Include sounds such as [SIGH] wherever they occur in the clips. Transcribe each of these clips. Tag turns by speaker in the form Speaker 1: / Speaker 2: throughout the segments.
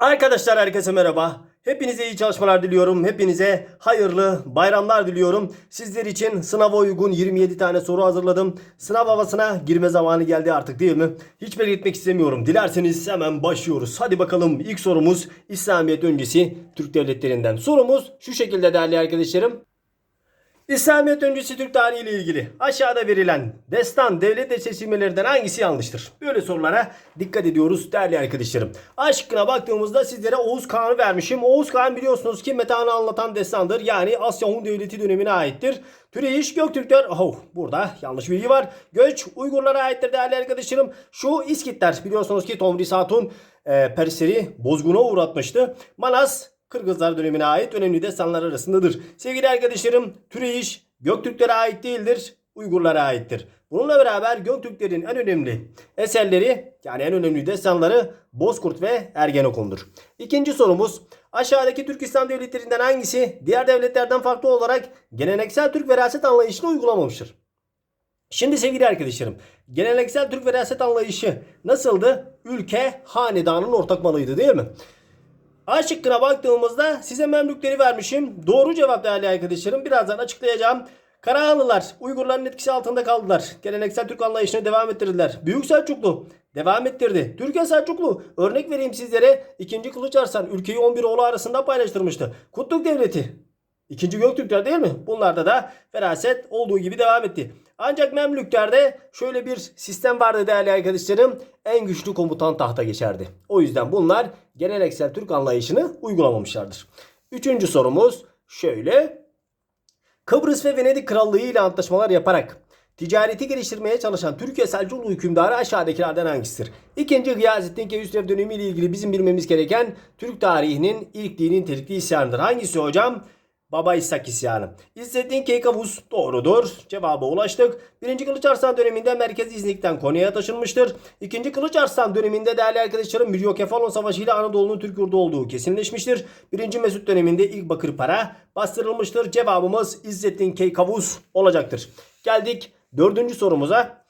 Speaker 1: Arkadaşlar herkese merhaba. Hepinize iyi çalışmalar diliyorum. Hepinize hayırlı bayramlar diliyorum. Sizler için sınava uygun 27 tane soru hazırladım. Sınav havasına girme zamanı geldi artık değil mi? Hiç belirtmek istemiyorum. Dilerseniz hemen başlıyoruz. Hadi bakalım ilk sorumuz İslamiyet öncesi Türk devletlerinden. Sorumuz şu şekilde değerli arkadaşlarım. İslamiyet öncesi Türk tarihi ile ilgili aşağıda verilen destan devlet ve seçilmelerinden hangisi yanlıştır? Böyle sorulara dikkat ediyoruz değerli arkadaşlarım. A şıkkına baktığımızda sizlere Oğuz Kağan'ı vermişim. Oğuz Kağan biliyorsunuz ki Metehan'ı anlatan destandır. Yani Asya Hun Devleti dönemine aittir. Türeyiş Göktürkler. Oh, burada yanlış bilgi var. Göç Uygurlara aittir değerli arkadaşlarım. Şu İskitler biliyorsunuz ki Tomris Hatun e, Persleri bozguna uğratmıştı. Manas Kırgızlar dönemine ait önemli destanlar arasındadır. Sevgili arkadaşlarım Türeyiş Göktürklere ait değildir, Uygurlara aittir. Bununla beraber Göktürklerin en önemli eserleri yani en önemli destanları Bozkurt ve Ergenekon'dur. İkinci sorumuz aşağıdaki Türk İslam devletlerinden hangisi diğer devletlerden farklı olarak geleneksel Türk veraset anlayışını uygulamamıştır? Şimdi sevgili arkadaşlarım, geleneksel Türk veraset anlayışı nasıldı? Ülke hanedanın ortak malıydı değil mi? A şıkkına baktığımızda size Memlükleri vermişim. Doğru cevap değerli arkadaşlarım. Birazdan açıklayacağım. Karahanlılar Uygurların etkisi altında kaldılar. Geleneksel Türk anlayışını devam ettirdiler. Büyük Selçuklu devam ettirdi. Türkiye Selçuklu örnek vereyim sizlere. 2. Kılıç Arslan ülkeyi 11 oğlu arasında paylaştırmıştı. Kutluk Devleti İkinci Göktürkler değil mi? Bunlarda da feraset olduğu gibi devam etti. Ancak Memlüklerde şöyle bir sistem vardı değerli arkadaşlarım. En güçlü komutan tahta geçerdi. O yüzden bunlar geleneksel Türk anlayışını uygulamamışlardır. Üçüncü sorumuz şöyle. Kıbrıs ve Venedik Krallığı ile antlaşmalar yaparak ticareti geliştirmeye çalışan Türkiye Selçuklu hükümdarı aşağıdakilerden hangisidir? İkinci Gıyasettin Keyhüsrev dönemi ile ilgili bizim bilmemiz gereken Türk tarihinin ilk dinin nitelikli isyanıdır. Hangisi hocam? Baba İshak isyanı. İzzettin Keykavuz doğrudur. Cevaba ulaştık. Birinci Kılıç Arslan döneminde Merkez İznik'ten Konya'ya taşınmıştır. İkinci Kılıç Arslan döneminde değerli arkadaşlarım Miryokefalon Savaşı ile Anadolu'nun Türk yurdu olduğu kesinleşmiştir. Birinci Mesut döneminde ilk bakır para bastırılmıştır. Cevabımız İzzettin Keykavuz olacaktır. Geldik dördüncü sorumuza.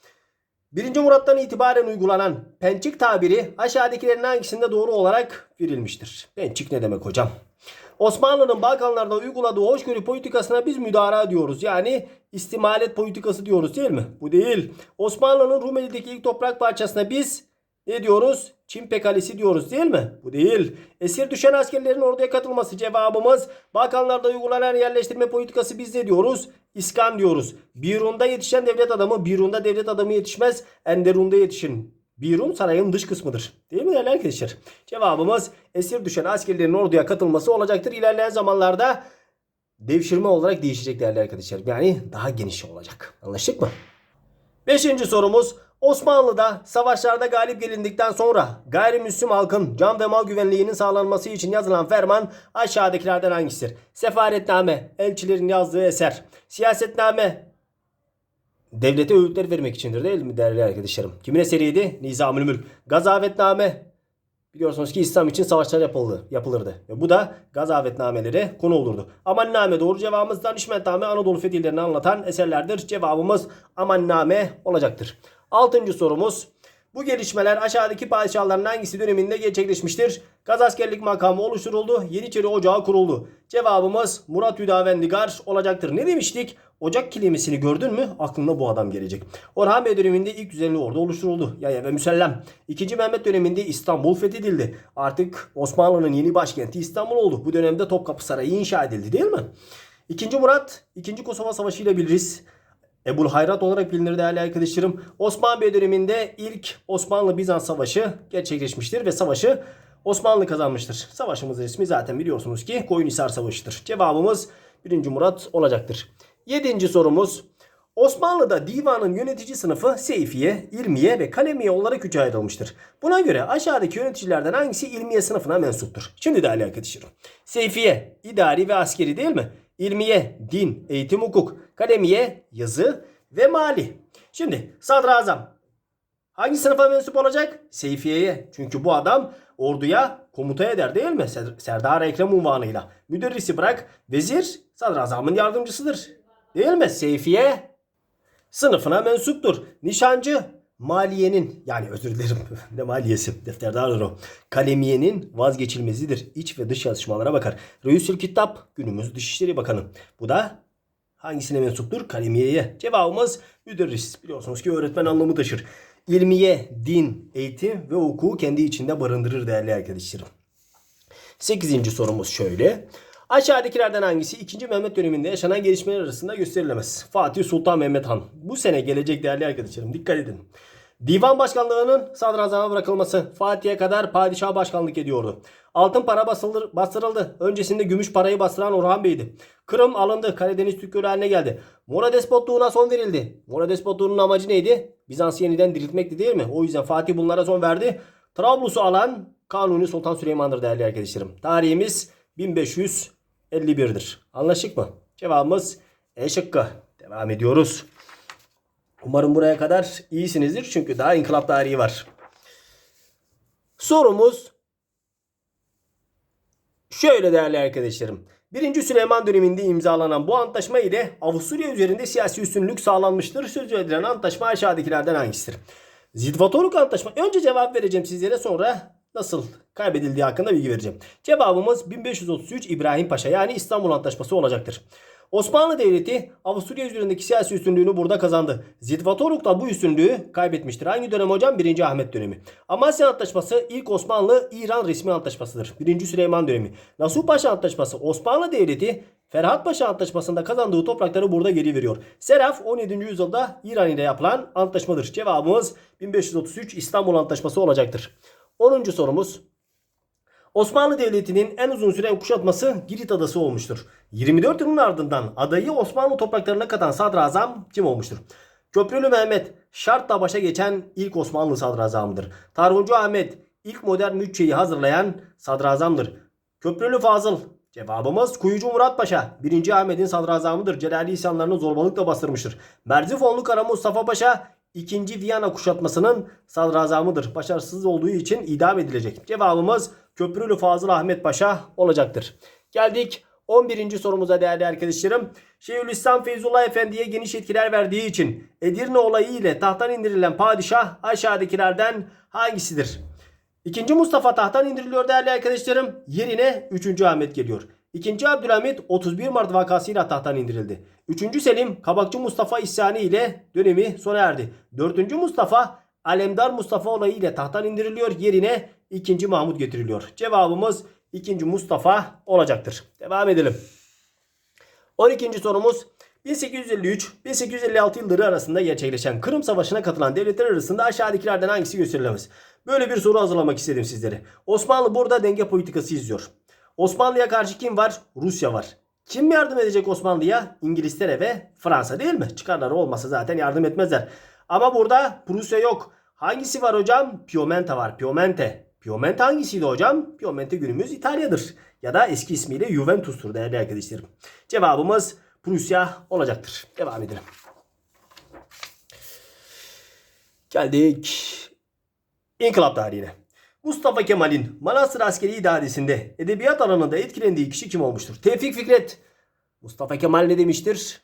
Speaker 1: 1. Murat'tan itibaren uygulanan pençik tabiri aşağıdakilerin hangisinde doğru olarak verilmiştir? Pençik ne demek hocam? Osmanlı'nın Balkanlarda uyguladığı hoşgörü politikasına biz müdahale diyoruz. Yani istimalet politikası diyoruz değil mi? Bu değil. Osmanlı'nın Rumeli'deki ilk toprak parçasına biz ne diyoruz? Çin pekalesi diyoruz değil mi? Bu değil. Esir düşen askerlerin orduya katılması cevabımız. Balkanlarda uygulanan yerleştirme politikası biz ne diyoruz? İskan diyoruz. Birun'da yetişen devlet adamı Birun'da devlet adamı yetişmez. Enderun'da yetişin. Birun sarayın dış kısmıdır. Değil mi değerli arkadaşlar? Cevabımız esir düşen askerlerin orduya katılması olacaktır. İlerleyen zamanlarda devşirme olarak değişecek değerli arkadaşlar. Yani daha geniş olacak. Anlaştık mı? Beşinci sorumuz Osmanlı'da savaşlarda galip gelindikten sonra gayrimüslim halkın can ve mal güvenliğinin sağlanması için yazılan ferman aşağıdakilerden hangisidir? Sefaretname, elçilerin yazdığı eser. Siyasetname, devlete öğütler vermek içindir değil mi değerli arkadaşlarım? Kimin eseriydi? Nizamül Mülk. Gazavetname, Biliyorsunuz ki İslam için savaşlar yapıldı, yapılırdı. Ve bu da gazavetnamelere konu olurdu. Amanname doğru cevabımız Danışmentname Anadolu fetihlerini anlatan eserlerdir. Cevabımız Amanname olacaktır. Altıncı sorumuz. Bu gelişmeler aşağıdaki padişahların hangisi döneminde gerçekleşmiştir? Gazaskerlik makamı oluşturuldu. Yeniçeri Ocağı kuruldu. Cevabımız Murat Hüdavendigar olacaktır. Ne demiştik? Ocak kelimesini gördün mü aklına bu adam gelecek. Orhan Bey döneminde ilk düzenli ordu oluşturuldu. Yaya ve Müsellem. İkinci Mehmet döneminde İstanbul fethedildi. Artık Osmanlı'nın yeni başkenti İstanbul oldu. Bu dönemde Topkapı Sarayı inşa edildi değil mi? İkinci Murat, ikinci Kosova Savaşı ile biliriz. Ebul Hayrat olarak bilinir değerli arkadaşlarım. Osman Bey döneminde ilk Osmanlı-Bizans Savaşı gerçekleşmiştir ve savaşı Osmanlı kazanmıştır. Savaşımızın ismi zaten biliyorsunuz ki Koyunhisar Savaşı'dır. Cevabımız 1. Murat olacaktır. Yedinci sorumuz. Osmanlı'da divanın yönetici sınıfı Seyfiye, İlmiye ve Kalemiye olarak üçe ayrılmıştır. Buna göre aşağıdaki yöneticilerden hangisi İlmiye sınıfına mensuptur? Şimdi değerli arkadaşlarım. Seyfiye, idari ve askeri değil mi? İlmiye, din, eğitim, hukuk. Kalemiye, yazı ve mali. Şimdi sadrazam hangi sınıfa mensup olacak? Seyfiye'ye. Çünkü bu adam orduya komuta eder değil mi? Ser- Serdar Ekrem unvanıyla. Müderrisi bırak vezir sadrazamın yardımcısıdır. Değil mi? Seyfiye sınıfına mensuptur. Nişancı maliyenin yani özür dilerim [LAUGHS] ne maliyesi defterdardır o. Kalemiyenin vazgeçilmezidir. İç ve dış yazışmalara bakar. Reisül Kitap günümüz Dışişleri Bakanı. Bu da hangisine mensuptur? Kalemiyeye. Cevabımız müderris. Biliyorsunuz ki öğretmen anlamı taşır. İlmiye, din, eğitim ve hukuku kendi içinde barındırır değerli arkadaşlarım. 8. sorumuz şöyle. Aşağıdakilerden hangisi 2. Mehmet döneminde yaşanan gelişmeler arasında gösterilemez? Fatih Sultan Mehmet Han. Bu sene gelecek değerli arkadaşlarım. Dikkat edin. Divan başkanlığının sadrazama bırakılması Fatih'e kadar padişah başkanlık ediyordu. Altın para basılır, bastırıldı. Öncesinde gümüş parayı bastıran Orhan Bey'di. Kırım alındı. Karadeniz Türk Gölü haline geldi. Mora despotluğuna son verildi. Mora despotluğunun amacı neydi? Bizans'ı yeniden diriltmekti değil mi? O yüzden Fatih bunlara son verdi. Trablus'u alan Kanuni Sultan Süleyman'dır değerli arkadaşlarım. Tarihimiz 1551'dir. Anlaştık mı? Cevabımız E şıkkı. Devam ediyoruz. Umarım buraya kadar iyisinizdir. Çünkü daha inkılap tarihi var. Sorumuz şöyle değerli arkadaşlarım. 1. Süleyman döneminde imzalanan bu antlaşma ile Avusturya üzerinde siyasi üstünlük sağlanmıştır. Sözü edilen antlaşma aşağıdakilerden hangisidir? Zidvatoruk antlaşma. Önce cevap vereceğim sizlere sonra nasıl kaybedildiği hakkında bilgi vereceğim. Cevabımız 1533 İbrahim Paşa yani İstanbul Antlaşması olacaktır. Osmanlı Devleti Avusturya üzerindeki siyasi üstünlüğünü burada kazandı. Zidvatoruk da bu üstünlüğü kaybetmiştir. Hangi dönem hocam? 1. Ahmet dönemi. Amasya Antlaşması ilk Osmanlı-İran resmi antlaşmasıdır. 1. Süleyman dönemi. Nasuh Paşa Antlaşması Osmanlı Devleti Ferhat Paşa Antlaşması'nda kazandığı toprakları burada geri veriyor. Seraf 17. yüzyılda İran ile yapılan antlaşmadır. Cevabımız 1533 İstanbul Antlaşması olacaktır. 10. sorumuz Osmanlı Devleti'nin en uzun süren kuşatması Girit Adası olmuştur. 24 yılın ardından adayı Osmanlı topraklarına katan sadrazam kim olmuştur? Köprülü Mehmet şartla başa geçen ilk Osmanlı sadrazamıdır. Tarhuncu Ahmet ilk modern bütçeyi hazırlayan sadrazamdır. Köprülü Fazıl Cevabımız Kuyucu Murat Paşa 1. Ahmet'in sadrazamıdır. Celali isyanlarını zorbalıkla bastırmıştır. Merzifonlu Kara Mustafa Paşa 2. Viyana kuşatmasının sadrazamıdır. Başarısız olduğu için idam edilecek. Cevabımız Köprülü Fazıl Ahmet Paşa olacaktır. Geldik 11. sorumuza değerli arkadaşlarım. Şeyhülislam Feyzullah Efendi'ye geniş etkiler verdiği için Edirne olayı ile tahttan indirilen padişah aşağıdakilerden hangisidir? İkinci Mustafa tahttan indiriliyor değerli arkadaşlarım. Yerine 3. Ahmet geliyor. İkinci Abdülhamit 31 Mart vakasıyla tahttan indirildi. 3. Selim Kabakçı Mustafa isyanı ile dönemi sona erdi. 4. Mustafa Alemdar Mustafa olayı ile tahttan indiriliyor. Yerine 2. Mahmut getiriliyor. Cevabımız 2. Mustafa olacaktır. Devam edelim. 12. sorumuz 1853-1856 yılları arasında gerçekleşen Kırım Savaşı'na katılan devletler arasında aşağıdakilerden hangisi gösterilemez? Böyle bir soru hazırlamak istedim sizlere. Osmanlı burada denge politikası izliyor. Osmanlı'ya karşı kim var? Rusya var. Kim yardım edecek Osmanlı'ya? İngiltere ve Fransa değil mi? Çıkarları olmasa zaten yardım etmezler. Ama burada Prusya yok. Hangisi var hocam? Piemonte var. Piemonte. Piemonte hangisiydi hocam? Piemonte günümüz İtalya'dır. Ya da eski ismiyle Juventus'tur değerli arkadaşlarım. Cevabımız Prusya olacaktır. Devam edelim. Geldik İnkılap tarihine. Mustafa Kemal'in Manastır Askeri İdaresi'nde edebiyat alanında etkilendiği kişi kim olmuştur? Tevfik Fikret. Mustafa Kemal ne demiştir?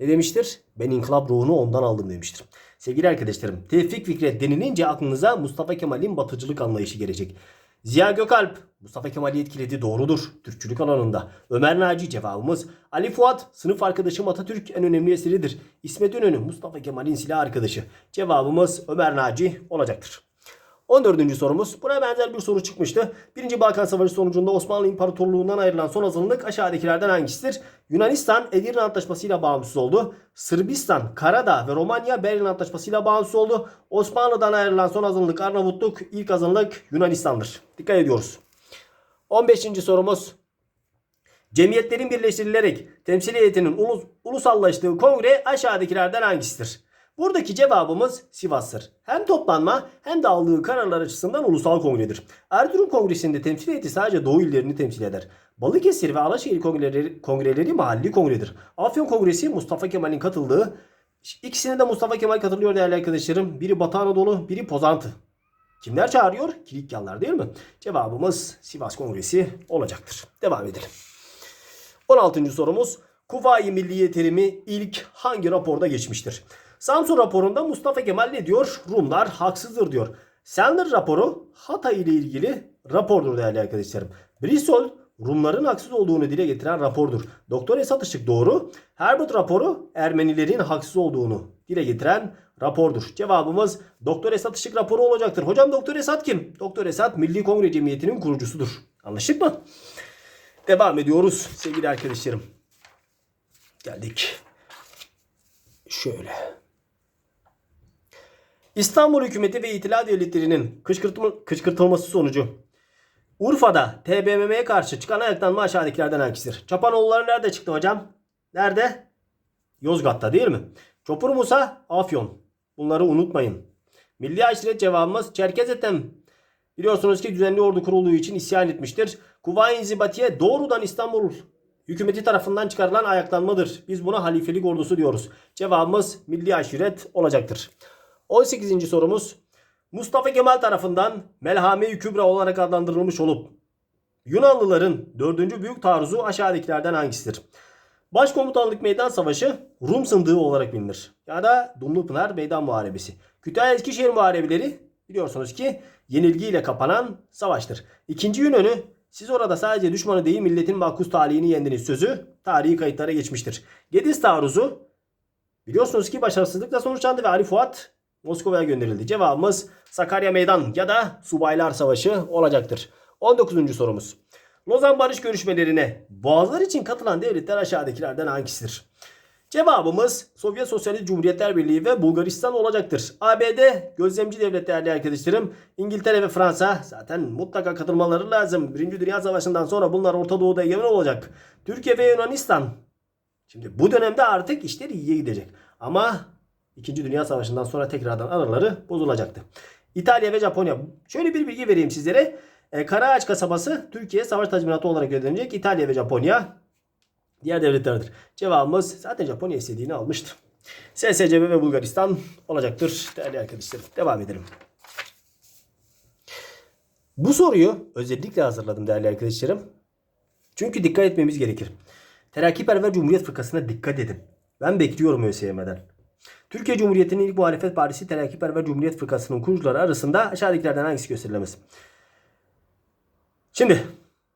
Speaker 1: Ne demiştir? Ben inkılap ruhunu ondan aldım demiştir. Sevgili arkadaşlarım, Tevfik Fikret denilince aklınıza Mustafa Kemal'in batıcılık anlayışı gelecek. Ziya Gökalp, Mustafa Kemal'i etkiledi doğrudur. Türkçülük alanında. Ömer Naci cevabımız. Ali Fuat, sınıf arkadaşım Atatürk en önemli eseridir. İsmet İnönü, Mustafa Kemal'in silah arkadaşı. Cevabımız Ömer Naci olacaktır. 14. sorumuz. Buna benzer bir soru çıkmıştı. 1. Balkan Savaşı sonucunda Osmanlı İmparatorluğu'ndan ayrılan son azınlık aşağıdakilerden hangisidir? Yunanistan Edirne Antlaşması'yla bağımsız oldu. Sırbistan, Karadağ ve Romanya Berlin Antlaşması'yla bağımsız oldu. Osmanlı'dan ayrılan son azınlık Arnavutluk, ilk azınlık Yunanistan'dır. Dikkat ediyoruz. 15. sorumuz. Cemiyetlerin birleştirilerek temsiliyetinin ulus, ulusallaştığı kongre aşağıdakilerden hangisidir? Buradaki cevabımız Sivas'tır. Hem toplanma hem de aldığı kararlar açısından ulusal kongredir. Erzurum Kongresi'nde temsil heyeti sadece Doğu illerini temsil eder. Balıkesir ve Alaşehir kongreleri, kongreleri mahalli kongredir. Afyon Kongresi Mustafa Kemal'in katıldığı İkisine de Mustafa Kemal katılıyor değerli arkadaşlarım. Biri Batı Anadolu, biri Pozantı. Kimler çağırıyor? Kilikyalılar değil mi? Cevabımız Sivas Kongresi olacaktır. Devam edelim. 16. sorumuz. Kuvayi Milliye terimi ilk hangi raporda geçmiştir? Samsun raporunda Mustafa Kemal ne diyor? Rumlar haksızdır diyor. Sandler raporu Hatay ile ilgili rapordur değerli arkadaşlarım. Bristol Rumların haksız olduğunu dile getiren rapordur. Doktor Esat Işık doğru. Herbert raporu Ermenilerin haksız olduğunu dile getiren rapordur. Cevabımız Doktor Esat Işık raporu olacaktır. Hocam Doktor Esat kim? Doktor Esat Milli Kongre Cemiyeti'nin kurucusudur. Anlaştık mı? Devam ediyoruz sevgili arkadaşlarım. Geldik. Şöyle. İstanbul hükümeti ve İtilaf devletlerinin kışkırtılması sonucu Urfa'da TBMM'ye karşı çıkan ayaklanma aşağıdakilerden hangisidir? Çapanoğulları nerede çıktı hocam? Nerede? Yozgat'ta değil mi? Çopur Musa, Afyon. Bunları unutmayın. Milli aşiret cevabımız Çerkez Ethem. Biliyorsunuz ki düzenli ordu kurulduğu için isyan etmiştir. Kuvayi İnzibatiye doğrudan İstanbul hükümeti tarafından çıkarılan ayaklanmadır. Biz buna halifelik ordusu diyoruz. Cevabımız milli aşiret olacaktır. 18. sorumuz Mustafa Kemal tarafından Melhame-i Kübra olarak adlandırılmış olup Yunanlıların 4. büyük taarruzu aşağıdakilerden hangisidir? Başkomutanlık Meydan Savaşı Rum Sındığı olarak bilinir. Ya da Dumlupınar Meydan Muharebesi. Kütahya Eskişehir Muharebeleri biliyorsunuz ki yenilgiyle kapanan savaştır. İkinci Yunan'ı siz orada sadece düşmanı değil milletin makus talihini yendiniz sözü tarihi kayıtlara geçmiştir. Gediz taarruzu biliyorsunuz ki başarısızlıkla sonuçlandı ve Ali Fuat Moskova'ya gönderildi. Cevabımız Sakarya Meydan ya da Subaylar Savaşı olacaktır. 19. sorumuz. Lozan Barış görüşmelerine Boğazlar için katılan devletler aşağıdakilerden hangisidir? Cevabımız Sovyet Sosyalist Cumhuriyetler Birliği ve Bulgaristan olacaktır. ABD gözlemci devlet değerli arkadaşlarım. İngiltere ve Fransa zaten mutlaka katılmaları lazım. Birinci Dünya Savaşı'ndan sonra bunlar Orta Doğu'da egemen olacak. Türkiye ve Yunanistan. Şimdi bu dönemde artık işler iyiye gidecek. Ama İkinci Dünya Savaşı'ndan sonra tekrardan araları bozulacaktı. İtalya ve Japonya. Şöyle bir bilgi vereyim sizlere. E, Karaağaç kasabası Türkiye savaş tazminatı olarak ödenecek. İtalya ve Japonya diğer devletlerdir. Cevabımız zaten Japonya istediğini almıştı. SSCB ve Bulgaristan olacaktır değerli arkadaşlar. Devam edelim. Bu soruyu özellikle hazırladım değerli arkadaşlarım. Çünkü dikkat etmemiz gerekir. Terakkiperver Cumhuriyet Fırkası'na dikkat edin. Ben bekliyorum ÖSYM'den. Türkiye Cumhuriyeti'nin ilk muhalefet partisi Terakkiperver Cumhuriyet Fırkası'nın kurucuları arasında aşağıdakilerden hangisi gösterilemez? Şimdi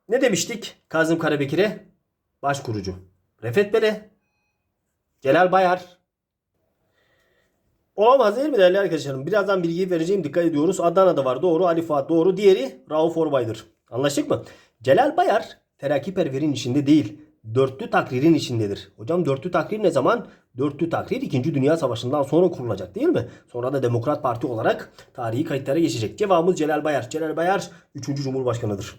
Speaker 1: ne demiştik Kazım Karabekir'e? Başkurucu. Refet Bele. Celal Bayar. Olamaz değil mi değerli arkadaşlarım? Birazdan bilgiyi vereceğim. Dikkat ediyoruz. Adana'da var. Doğru. Ali Fuat doğru. Diğeri Rauf Orbay'dır. Anlaştık mı? Celal Bayar terakkiperverin içinde değil. Dörtlü takririn içindedir. Hocam dörtlü takrir ne zaman? Dörtlü takrir 2. Dünya Savaşı'ndan sonra kurulacak değil mi? Sonra da Demokrat Parti olarak tarihi kayıtlara geçecek. Cevabımız Celal Bayar. Celal Bayar 3. Cumhurbaşkanıdır.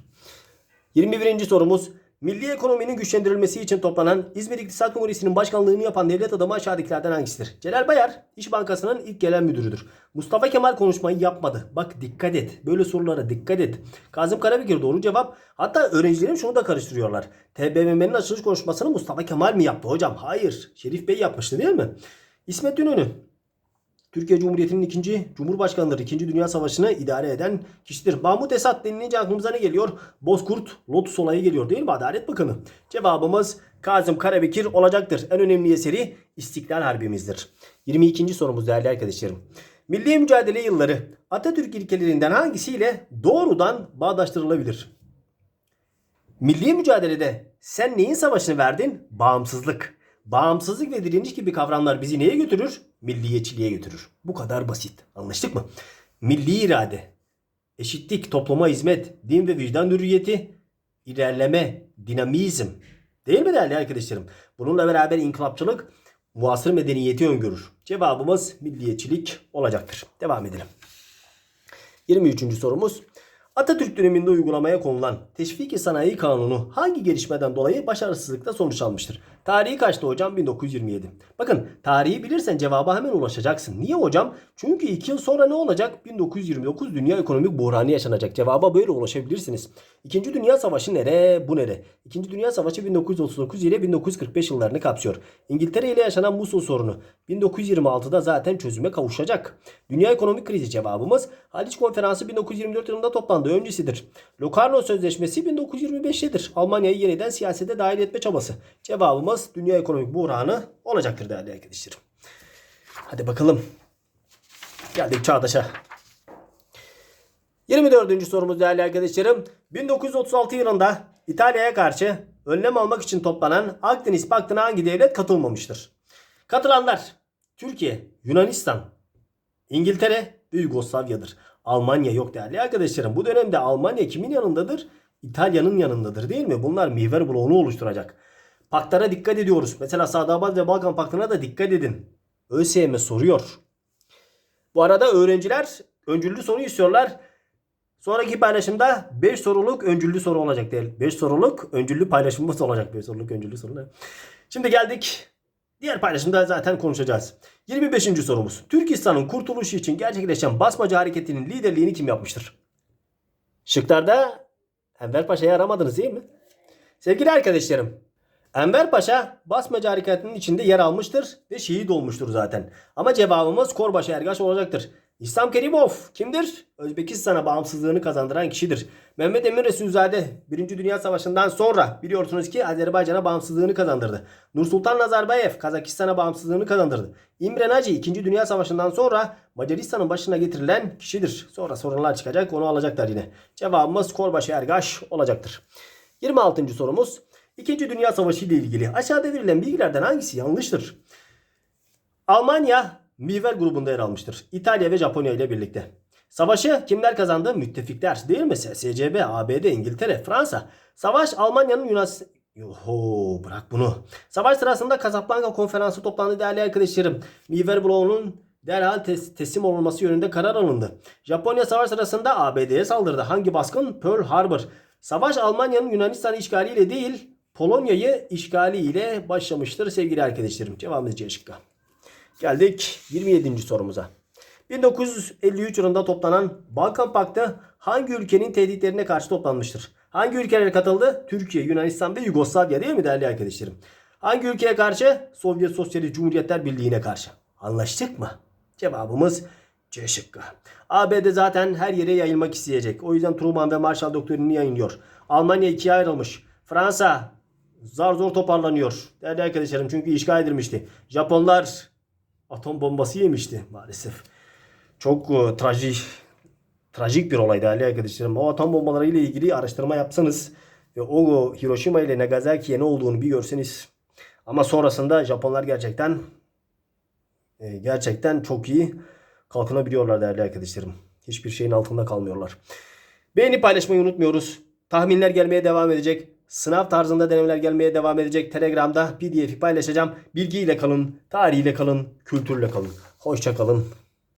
Speaker 1: 21. sorumuz. Milli ekonominin güçlendirilmesi için toplanan İzmir İktisat Kongresi'nin başkanlığını yapan devlet adamı aşağıdakilerden hangisidir? Celal Bayar, İş Bankası'nın ilk gelen müdürüdür. Mustafa Kemal konuşmayı yapmadı. Bak dikkat et. Böyle sorulara dikkat et. Kazım Karabekir doğru cevap. Hatta öğrencilerim şunu da karıştırıyorlar. TBMM'nin açılış konuşmasını Mustafa Kemal mi yaptı hocam? Hayır. Şerif Bey yapmıştı değil mi? İsmet İnönü. Türkiye Cumhuriyeti'nin ikinci Cumhurbaşkanıdır. İkinci Dünya Savaşı'nı idare eden kişidir. Mahmut Esat denilince aklımıza ne geliyor? Bozkurt, Lotus olayı geliyor değil mi? Adalet Bakanı. Cevabımız Kazım Karabekir olacaktır. En önemli eseri İstiklal Harbimizdir. 22. sorumuz değerli arkadaşlarım. Milli mücadele yılları Atatürk ilkelerinden hangisiyle doğrudan bağdaştırılabilir? Milli mücadelede sen neyin savaşını verdin? Bağımsızlık. Bağımsızlık ve direniş gibi kavramlar bizi neye götürür? Milliyetçiliğe götürür. Bu kadar basit. Anlaştık mı? Milli irade, eşitlik, topluma hizmet, din ve vicdan hürriyeti, ilerleme, dinamizm. Değil mi değerli arkadaşlarım? Bununla beraber inkılapçılık muasır medeniyeti öngörür. Cevabımız milliyetçilik olacaktır. Devam edelim. 23. sorumuz. Atatürk döneminde uygulamaya konulan Teşviki Sanayi Kanunu hangi gelişmeden dolayı başarısızlıkla sonuçlanmıştır? Tarihi kaçtı hocam? 1927. Bakın tarihi bilirsen cevaba hemen ulaşacaksın. Niye hocam? Çünkü 2 yıl sonra ne olacak? 1929 dünya ekonomik buhranı yaşanacak. Cevaba böyle ulaşabilirsiniz. İkinci Dünya Savaşı nere? Bu nere? İkinci Dünya Savaşı 1939 ile 1945 yıllarını kapsıyor. İngiltere ile yaşanan Musul sorunu 1926'da zaten çözüme kavuşacak. Dünya ekonomik krizi cevabımız Haliç Konferansı 1924 yılında toplandı. Öncesidir. Locarno Sözleşmesi 1925'tedir. Almanya'yı yeniden siyasete dahil etme çabası. Cevabımız dünya ekonomik buhranı olacaktır değerli arkadaşlarım. Hadi bakalım. Geldik Çağdaş'a. 24. sorumuz değerli arkadaşlarım. 1936 yılında İtalya'ya karşı önlem almak için toplanan Akdeniz Paktı'na hangi devlet katılmamıştır? Katılanlar Türkiye, Yunanistan, İngiltere ve Yugoslavya'dır. Almanya yok değerli arkadaşlarım. Bu dönemde Almanya kimin yanındadır? İtalya'nın yanındadır değil mi? Bunlar mihver bloğunu oluşturacak. Paktlara dikkat ediyoruz. Mesela Sadabat ve Balkan Paktı'na da dikkat edin. ÖSYM soruyor. Bu arada öğrenciler öncüllü soru istiyorlar. Sonraki paylaşımda 5 soruluk öncüllü soru olacak değil. 5 soruluk öncüllü paylaşımımız olacak. 5 soruluk öncüllü sorular. Şimdi geldik. Diğer paylaşımda zaten konuşacağız. 25. sorumuz. Türkistan'ın kurtuluşu için gerçekleşen basmacı hareketinin liderliğini kim yapmıştır? Şıklarda Enver Paşa'yı aramadınız değil mi? Sevgili arkadaşlarım, Enver Paşa basmacı hareketinin içinde yer almıştır ve şehit olmuştur zaten. Ama cevabımız Korbaşı Ergaş olacaktır. İslam Kerimov kimdir? Özbekistan'a bağımsızlığını kazandıran kişidir. Mehmet Emin Resulzade 1. Dünya Savaşı'ndan sonra biliyorsunuz ki Azerbaycan'a bağımsızlığını kazandırdı. Nursultan Nazarbayev Kazakistan'a bağımsızlığını kazandırdı. İmre Naci 2. Dünya Savaşı'ndan sonra Macaristan'ın başına getirilen kişidir. Sonra sorunlar çıkacak onu alacaklar yine. Cevabımız Korbaşı Ergaş olacaktır. 26. sorumuz. İkinci Dünya Savaşı ile ilgili aşağıda verilen bilgilerden hangisi yanlıştır? Almanya Mihver grubunda yer almıştır. İtalya ve Japonya ile birlikte. Savaşı kimler kazandı? Müttefikler değil mi? SSCB, ABD, İngiltere, Fransa. Savaş Almanya'nın Yunanistan... Yoho bırak bunu. Savaş sırasında Casablanca konferansı toplandı değerli arkadaşlarım. Mihver bloğunun derhal tes- teslim olunması yönünde karar alındı. Japonya savaş sırasında ABD'ye saldırdı. Hangi baskın? Pearl Harbor. Savaş Almanya'nın Yunanistan işgaliyle değil Polonya'yı işgaliyle başlamıştır sevgili arkadaşlarım. Cevabımız C şıkkı. Geldik 27. sorumuza. 1953 yılında toplanan Balkan Paktı hangi ülkenin tehditlerine karşı toplanmıştır? Hangi ülkeler katıldı? Türkiye, Yunanistan ve Yugoslavya değil mi değerli arkadaşlarım? Hangi ülkeye karşı? Sovyet Sosyalist Cumhuriyetler Birliği'ne karşı. Anlaştık mı? Cevabımız C şıkkı. ABD zaten her yere yayılmak isteyecek. O yüzden Truman ve Marshall doktrinini yayınlıyor. Almanya ikiye ayrılmış. Fransa zar zor toparlanıyor. Değerli arkadaşlarım çünkü işgal edilmişti. Japonlar atom bombası yemişti maalesef. Çok e, trajik trajik bir olay değerli arkadaşlarım. O atom bombaları ile ilgili araştırma yapsanız ve o Hiroşima ile Nagasaki'ye ne olduğunu bir görseniz. Ama sonrasında Japonlar gerçekten e, gerçekten çok iyi kalkınabiliyorlar değerli arkadaşlarım. Hiçbir şeyin altında kalmıyorlar. Beğeni paylaşmayı unutmuyoruz. Tahminler gelmeye devam edecek. Sınav tarzında denemeler gelmeye devam edecek. Telegram'da PDF'i paylaşacağım. Bilgiyle kalın, tarihiyle kalın, kültürle kalın. Hoşça kalın.